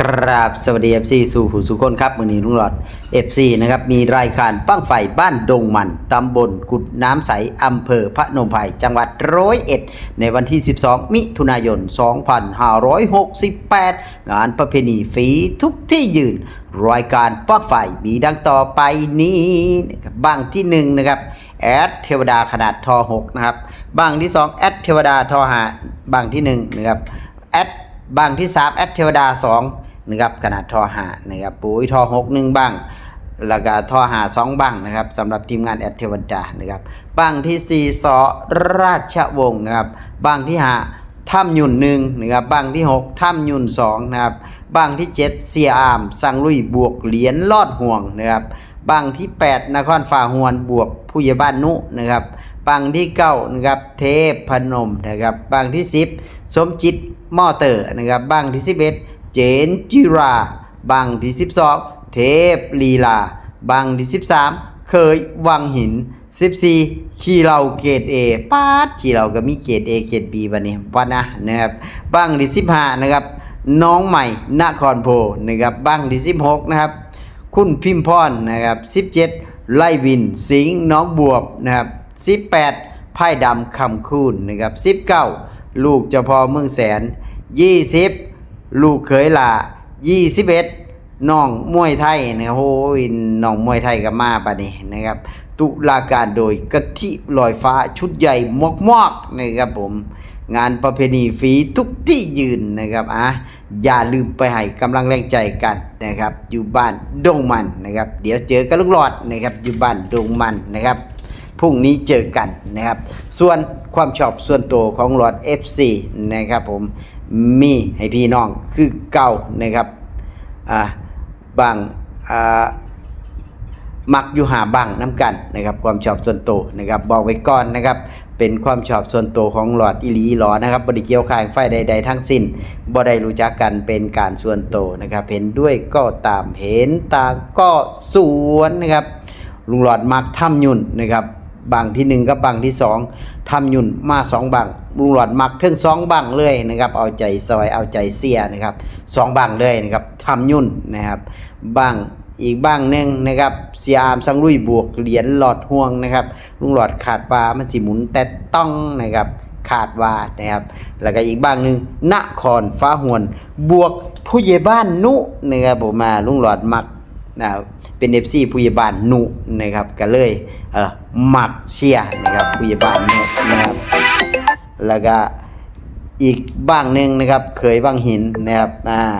กราบสวัสดี FC สู่ผู้สุคนครับมือนีลุงหลอด FC นะครับมีรายการปั้งไฟบ้านดงมันตำบลกุดน้ำใสอำเภอพระนมไพรจังหวัดร้อยเอ็ดในวันที่ 12 มิถุนายน 2568 งานประเพณีฝีทุกที่ยืน รายการปั้งไฟมีดังต่อไปนี้นะครับบ้างที่หนึ่งนะครับแอดเทวดาขนาดทอ6นะครับบ้างที่2แอดเทวดาทอ5บ้างที่1นะครับแอด บางที่3แอดเทวดา2นะครับขนาดทอ5นะครับปุ๋ยทอ6 1บ้างแล้วก็ทอหาสองบ้างนะครับสำหรับทีมงานแอดเทวดานะครับบ้างที่ 4สอราชวงศ์นะครับบ้างที่5ถ้ำยุนหนึ่งนะครับบ้างที่ 6ถ้ำยุนสองนะครับบ้างที่ 7 เสียอามสังลุยบวกเหรียญลอดห่วงนะครับบ้างที่ 8นครฝ่าหวนบวกผู้ใหญ่บ้านนุนะครับ บ้างที่9นะครับเทพพนมนะครับบ้างที่10สมจิตมอเตอร์นะครับบ้างที่11เจนจิราบ้างที่12เทพลีลาบังที่13เคยวังหิน14ขี่เราเกรดเอปาดขี่เราก็มีเกรดเอเกรดบีบันนี้วันนะนะครับบังที่15นะครับน้องใหม่นครโพนะครับบังที่16นะครับคุณพิมพรนะครับ17ไล่วินสิงห์น้องบวบนะครับ 18ไพ่ดำคำคูณนะครับ19ลูกเจ้าพ่อเมืองแสน20ลูกเขยหลา21น้องมวยไทยนะโอ้ยน้องมวยไทยก็มาปะนี่นะครับ ตุลาการโดยกะทิลอยฟ้าชุดใหญ่มอกมอกนะครับผมงานประเพณีฝีทุกที่ยืนนะครับอะอย่าลืมไปให้กำลังแรงใจกันนะครับ อยู่บ้านดงมันนะครับ เดี๋ยวเจอกันลูกหลอดนะครับอยู่บ้านดงมันนะครับ พรุ่งนี้เจอกันนะครับ ส่วนความชอบส่วนตัวของหลอด FC นะครับผมมีให้พี่น้องคือเก่านะครับอ่าบางอ่ามักอยู่หาบังน้ำกันนะครับความชอบส่วนตัวนะครับบอกไว้ก่อนนะครับเป็นความชอบส่วนตัวของหลอดอิลีหลอนะครับบริเกี่ยวข้างไฟใด ๆ ทั้งสิ้นบ่ได้รู้จักกันเป็นการส่วนตัวนะครับเห็นด้วยก็ตามเห็นต่างก็สวนนะครับลุงหลอดมักถ้ำยุ่นนะครับ บางที่หนึ่งกับบางที่สองทำยุ่นมาสองบางลุงหลอดมักถึงสองบางเลยนะครับ เอาใจซอยเอาใจเสียนะครับสองบางเลยนะครับทำยุ่นนะครับบางอีกบ้างหนึ่งนะครับเสียอามสังลุยบวกเหรียญหลอดห่วงนะครับลุงหลอดขาดปลามันสิหมุนแต่ต้องนะครับขาดวานะครับแล้วก็อีกบ้างหนึ่งนครฟ้าหวน บวกผู้ใหญ่บ้านนุนะครับผมมาลุงหลอดมัก นะครับเป็นเอฟซีผู้ใหญ่บ้านหนุนะครับก็เลยเออมักเชียนะครับผู้ใหญ่บ้านหนุนะครับแล้วก็อีกบ้างหนึ่งนะครับเคยบ้างหินนะครับอ่า